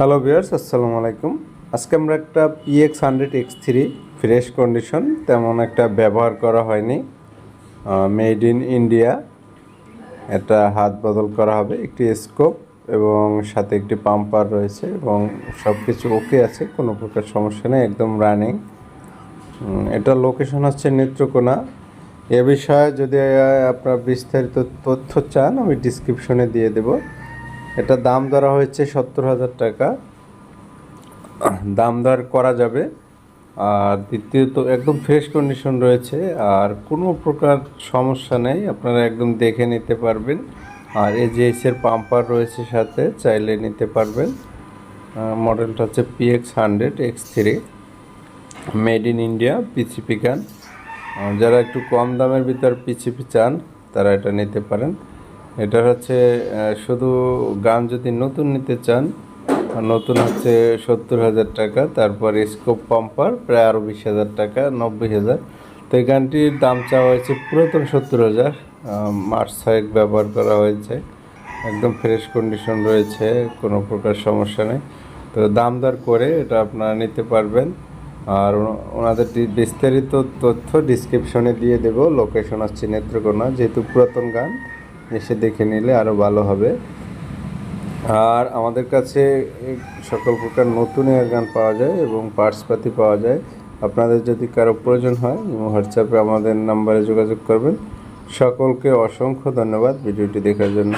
Hello বিয়ার্স আসসালামু আলাইকুম আজকে আমরা একটা PX hundred X three fresh condition তেমন একটা ব্যবহার করা হয়নি। মেড ইন ইন্ডিয়া এটা হাত বদল করা হবে, একটি স্কোপ এবং সাথে একটি পাম্পার রয়েছে এবং সব কিছু ওকে আছে, কোনো প্রকার সমস্যা নেই, একদম রানিং এটা লোকেশন হচ্ছে নেত্রকোনা। এ বিষয়ে যদি আপনার বিস্তারিত তথ্য চান, আমি ডিসক্রিপশনে দিয়ে দেব। এটা দাম ধরা হয়েছে সত্তর হাজার টাকা। দাম দর করা যাবে। আর দ্বিতীয়ত একদম ফ্রেশ কন্ডিশন রয়েছে। আর কোনো প্রকার সমস্যা নেই, আপনারা একদম দেখে নিতে পারবেন। আর এই যে এসের পাম্পার রয়েছে সাথে, চাইলে নিতে পারবেন। মডেলটা হচ্ছে PX hundred X three made in India PCP gun. যারা একটু কম দামের ভিতর পিচিপি চান, তারা এটা নিতে পারেন। এটা হচ্ছে শুধু গান যদি নতুন নিতে চান নতুন হচ্ছে সত্তর হাজার টাকা, তারপর স্কোপ পাম্পার প্রায় আরও বিশ হাজার টাকা, নব্বই হাজার। তো এই গানটির দাম চাওয়া হয়েছে পুরাতন সত্তর হাজার মার্চ ছয়েক ব্যবহার করা হয়েছে। একদম ফ্রেশ কন্ডিশন রয়েছে, কোনো প্রকার সমস্যা নেই। তো দাম দর করে এটা আপনারা নিতে পারবেন। আর ওনাদের বিস্তারিত তথ্য ডিসক্রিপশনে দিয়ে দেব লোকেশন হচ্ছে নেত্রকোনা, যেহেতু পুরাতন গান। এসে দেখে নিলে আরও ভালো হবে। আর আমাদের কাছে সকল প্রকার নতুন এয়ার গান পাওয়া যায় এবং পার্টসপাতি পাওয়া যায়। আপনাদের যদি কারও প্রয়োজন হয় হোয়াটসঅ্যাপে আমাদের নাম্বারে যোগাযোগ করবেন। সকলকে অসংখ্য ধন্যবাদ ভিডিওটি দেখার জন্য।